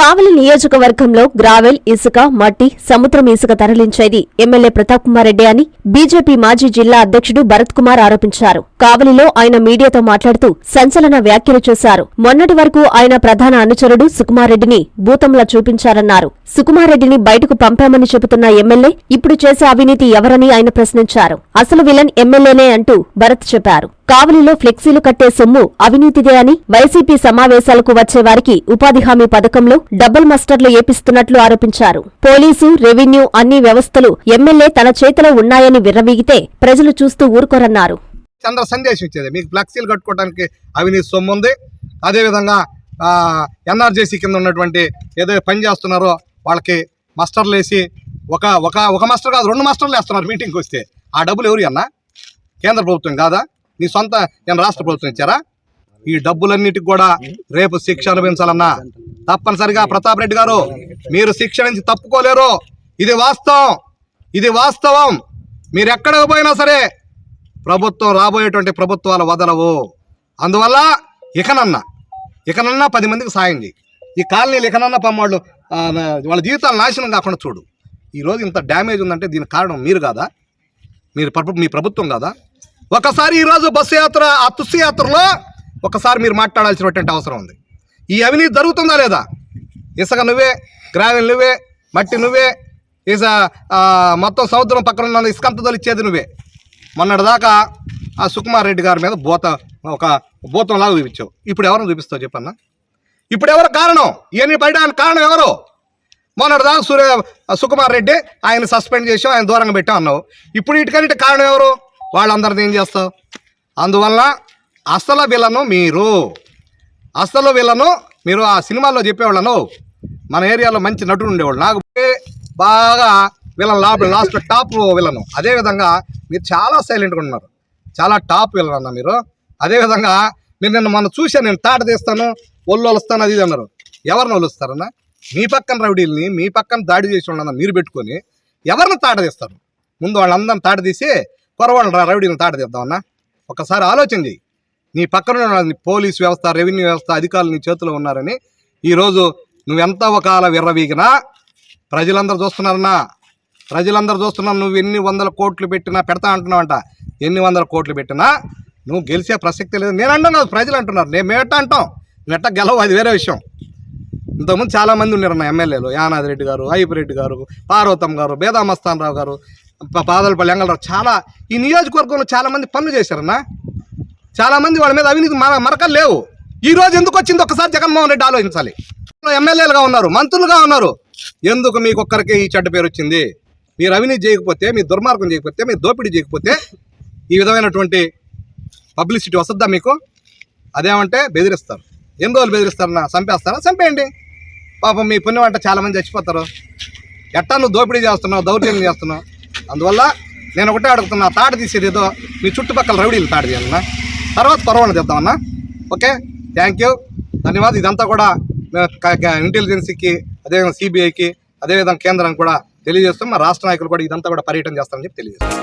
కావలి నియోజకవర్గంలో గ్రావెల్ ఇసుక మట్టి సముద్రం ఇసుక తరలించేది ఎమ్మెల్యే ప్రతాప్ కుమార్ రెడ్డి అని బీజేపీ మాజీ జిల్లా అధ్యక్షుడు భరత్ కుమార్ ఆరోపించారు. కావలిలో ఆయన మీడియాతో మాట్లాడుతూ సంచలన వ్యాఖ్యలు చేశారు. మొన్నటి వరకు ఆయన ప్రధాన అనుచరుడు సుకుమారెడ్డిని భూతంలా చూపించారన్నారు. సుకుమారెడ్డిని బయటకు పంపామని చెబుతున్న ఎమ్మెల్యే ఇప్పుడు చేసే అవినీతి ఎవరని ఆయన ప్రశ్నించారు. అసలు విలన్ ఎమ్మెల్యేనే అంటూ భరత్ చెప్పారు. కావలిలో ఫ్లెక్సీలు కట్టే సొమ్ము అవినీతిదే అని వైసీపీ సమావేశాలకు వచ్చే వారికి ఉపాధి హామీ పథకంలో డబుల్ మస్టర్లు ఏపిస్తున్నట్లు ఆరోపించారు. పోలీసు రెవెన్యూ అన్ని వ్యవస్థలు ఎమ్మెల్యే తన చేతిలో ఉన్నాయని విర్రవీగితే ప్రజలు చూస్తూ ఊరుకోరన్నారు. చంద్ర సందేశం ఇచ్చేది. మీకు ఫ్లెక్సీలు కట్టుకోవడానికి అవినీతి సొమ్ము ఉంది. అదేవిధంగా ఎన్ఆర్జేసీ కింద ఉన్నటువంటి ఏదైతే పని చేస్తున్నారో వాళ్ళకి మస్టర్లు వేసి ఒక ఒక ఒక మాస్టర్ కాదు రెండు మాస్టర్లు వేస్తున్నారు మీటింగ్కి వస్తే. ఆ డబ్బులు ఎవరు అన్నా కేంద్ర ప్రభుత్వం కాదా? నీ సొంత నేను రాష్ట్ర ప్రభుత్వం ఇచ్చారా? ఈ డబ్బులన్నిటికి కూడా రేపు శిక్ష అనుభవించాలన్నా తప్పనిసరిగా ప్రతాప్ రెడ్డి గారు మీరు శిక్ష నుంచి తప్పుకోలేరు. ఇది వాస్తవం. ఇది వాస్తవం. మీరు ఎక్కడికి పోయినా సరే ప్రభుత్వం రాబోయేటువంటి ప్రభుత్వాలు వదలవు. అందువల్ల ఇకనన్నా ఇకనన్నా పది మందికి సాయం చేయి ఈ కాలనీలు ఇకనన్నా పమ్మవాళ్ళు వాళ్ళ జీవితాలు నాశనం కాకుండా చూడు. ఈరోజు ఇంత డ్యామేజ్ ఉందంటే దీనికి కారణం మీరు కాదా? మీరు మీ ప్రభుత్వం కాదా? ఒకసారి ఈరోజు బస్సు యాత్ర ఆ తుస్సు యాత్రలో ఒకసారి మీరు మాట్లాడాల్సినటువంటి అవసరం ఉంది. ఈ అవినీతి జరుగుతుందా లేదా? ఇసుక నువ్వే గ్రావెల్ నువ్వే మట్టి నువ్వే ఇస మొత్తం సముద్రం పక్కన ఉన్న ఇసుకంత తొలిచ్చేది నువ్వే. మొన్నటిదాకా ఆ సుకుమార్ రెడ్డి గారి మీద బోత ఒక భూతంలాగా చూపించావు. ఇప్పుడు ఎవరిని చూపిస్తావు చెప్పన్నా? ఇప్పుడు ఎవరు కారణం? ఇవన్నీ పడడానికి కారణం ఎవరు? మొన్నటిదాకా సూర్య సుకుమార్ రెడ్డి ఆయన సస్పెండ్ చేసాం ఆయన దూరంగా పెట్టాం అన్నావు. ఇప్పుడు ఇటుకన్నిటి కారణం ఎవరు? వాళ్ళందరిని ఏం చేస్తావు? అందువల్ల అసలు విలను మీరు. అసలు విలను మీరు ఆ సినిమాల్లో చెప్పేవాళ్ళను. మన ఏరియాలో మంచి నటుడు ఉండేవాళ్ళు నాకు బాగా villain last last top villain. అదేవిధంగా మీరు చాలా సైలెంట్గా ఉన్నారు. చాలా టాప్ విలన్ అన్న మీరు. అదేవిధంగా మీరు నిన్న మనం చూశాను నేను తాట తీస్తాను ఒళ్ళు వలుస్తాను అది ఇది అన్నారు. ఎవరిని వలుస్తారన్న మీ పక్కన రౌడీల్ని మీ పక్కన దాడి చేసి ఉండన్న మీరు పెట్టుకొని ఎవరిని తాట తీస్తారు? ముందు వాళ్ళందరిని తాట తీసి కొరవాళ్ళు రౌడీని తాట తీద్దామన్నా? ఒకసారి ఆలోచన చేయి నీ పక్కన పోలీస్ వ్యవస్థ రెవెన్యూ వ్యవస్థ అధికారులు నీ చేతిలో ఉన్నారని ఈరోజు నువ్వెంత ఒకవేళ విర్రవీగినా ప్రజలందరూ చూస్తున్నారన్నా. ప్రజలందరూ చూస్తున్నారు నువ్వు ఎన్ని వందల కోట్లు పెట్టినా పెడతా అంటున్నావంట. ఎన్ని వందల కోట్లు పెట్టినా నువ్వు గెలిచే ప్రసక్తి లేదు. నేను అంటాం కాదు ప్రజలు అంటున్నారు. నేను మేట అంటాం. నువ్వు ఎట్ట గెలవు అది వేరే విషయం. ఇంతకుముందు చాలామంది ఉన్నారన్న ఎమ్మెల్యేలు. యానాది రెడ్డి గారు రెడ్డి గారు పార్వతం గారు బేదామస్తాన్ రావు గారు పాదలపల్లి ఎంగళరావు చాలా ఈ నియోజకవర్గంలో చాలామంది పనులు చేశారన్నా. చాలామంది వాళ్ళ మీద అవినీతి మరకలు లేవు. ఈ రోజు ఎందుకు వచ్చింది? ఒకసారి జగన్మోహన్ రెడ్డి ఆలోచించాలి. ఎమ్మెల్యేలుగా ఉన్నారు మంత్రులుగా ఉన్నారు. ఎందుకు మీకు ఒక్కరికి ఈ చెడ్డ పేరు వచ్చింది? మీరు అవినీతి చేయకపోతే మీ దుర్మార్గం చేయకపోతే మీ దోపిడీ చేయకపోతే ఈ విధమైనటువంటి పబ్లిసిటీ వస్తుందా మీకు? అదేమంటే బెదిరిస్తారు. ఎన్ని రోజులు బెదిరిస్తారన్నా? చంపేస్తారా? చంపేయండి. పాపం మీ పుణ్యం అంటే చాలామంది చచ్చిపోతారు. ఎట్టా నువ్వు దోపిడీ చేస్తున్నావు దౌర్జన్యం చేస్తున్నావు? అందువల్ల నేను ఒకటే అడుగుతున్నా తాడు తీసేది ఏదో మీ చుట్టుపక్కల రౌడీలు తాడు తీయాలన్నా? తర్వాత పొరవని చెప్తామన్నా ఓకే? థ్యాంక్ యూ ధన్యవాదాలు. ఇదంతా కూడా ఇంటెలిజెన్సీకి అదేవిధంగా సిబిఐకి అదేవిధంగా కేంద్రానికి కూడా తెలియజేస్తాం. మా రాష్ట్ర నాయకులు కూడా ఇదంతా కూడా పర్యటన చేస్తామని చెప్పి తెలియజేస్తాం.